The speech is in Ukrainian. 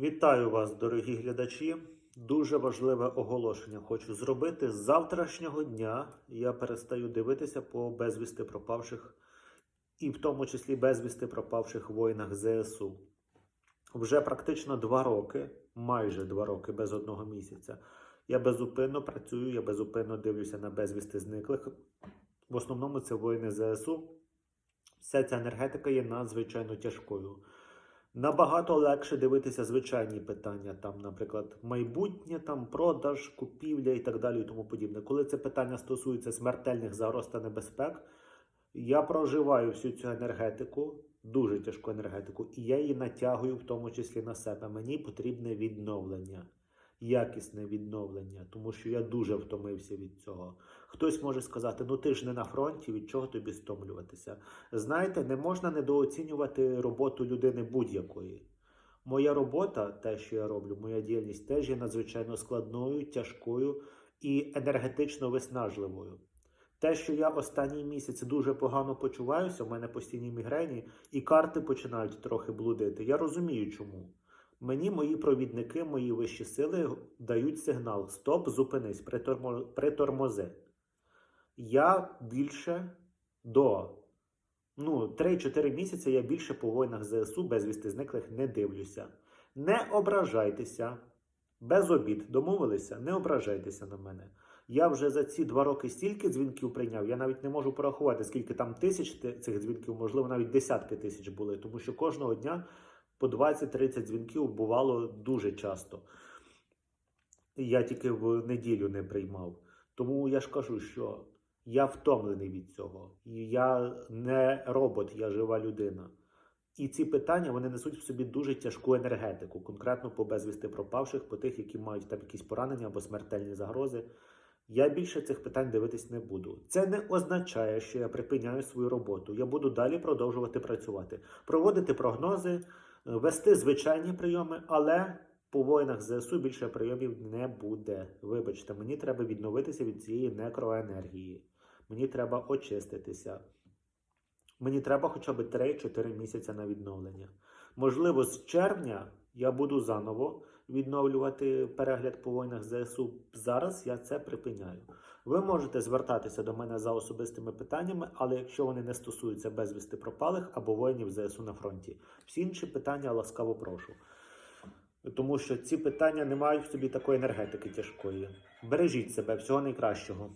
Вітаю вас, дорогі глядачі. Дуже важливе оголошення хочу зробити. З завтрашнього дня я перестаю дивитися по безвісти пропавших, і в тому числі безвісти пропавших воїнах ЗСУ. Вже практично два роки, майже два роки без одного місяця. Я безупинно працюю, я безупинно дивлюся на безвісти зниклих. В основному це воїни ЗСУ. Вся ця енергетика є надзвичайно тяжкою. Набагато легше дивитися звичайні питання, там, наприклад, майбутнє, там продаж, купівля і так далі, і тому подібне. Коли це питання стосується смертельних загроз та небезпек, я проживаю всю цю енергетику, дуже тяжку енергетику, і я її натягую в тому числі на себе. Мені потрібне відновлення, якісне відновлення, тому що я дуже втомився від цього. Хтось може сказати: ну ти ж не на фронті, від чого тобі стомлюватися? Знаєте, не можна недооцінювати роботу людини будь-якої. Моя робота, те, що я роблю, моя діяльність теж є надзвичайно складною, тяжкою і енергетично виснажливою. Те, що я останній місяць дуже погано почуваюся, у мене постійні мігрені, і карти починають трохи блудити. Я розумію, чому. Мені мої провідники, мої вищі сили дають сигнал: стоп, зупинись, притормо- притормози. Я більше до ну, 3-4 місяці я більше по воїнах ЗСУ безвісти зниклих не дивлюся. Не ображайтеся, без обід домовилися, не ображайтеся на мене. Я вже за ці два роки стільки дзвінків прийняв, я навіть не можу порахувати, скільки там тисяч цих дзвінків, можливо, навіть десятки тисяч були, тому що кожного дня по 20-30 дзвінків бувало дуже часто. Я тільки в неділю не приймав. Тому я ж кажу, що я втомлений від цього. Я не робот, я жива людина. І ці питання вони несуть в собі дуже тяжку енергетику, конкретно по безвісти пропавших, по тих, які мають там якісь поранення або смертельні загрози. Я більше цих питань дивитись не буду. Це не означає, що я припиняю свою роботу. Я буду далі продовжувати працювати, проводити прогнози, вести звичайні прийоми, але по воїнах ЗСУ більше прийомів не буде. Вибачте, мені треба відновитися від цієї некроенергії. Мені треба очиститися. Мені треба хоча б 3-4 місяці на відновлення. Можливо, з червня я буду заново відновлювати перегляд по воїнах ЗСУ. Зараз я це припиняю. Ви можете звертатися до мене за особистими питаннями, але якщо вони не стосуються безвісти пропалих або воїнів ЗСУ на фронті, всі інші питання ласкаво прошу. Тому що ці питання не мають в собі такої енергетики тяжкої. Бережіть себе, всього найкращого.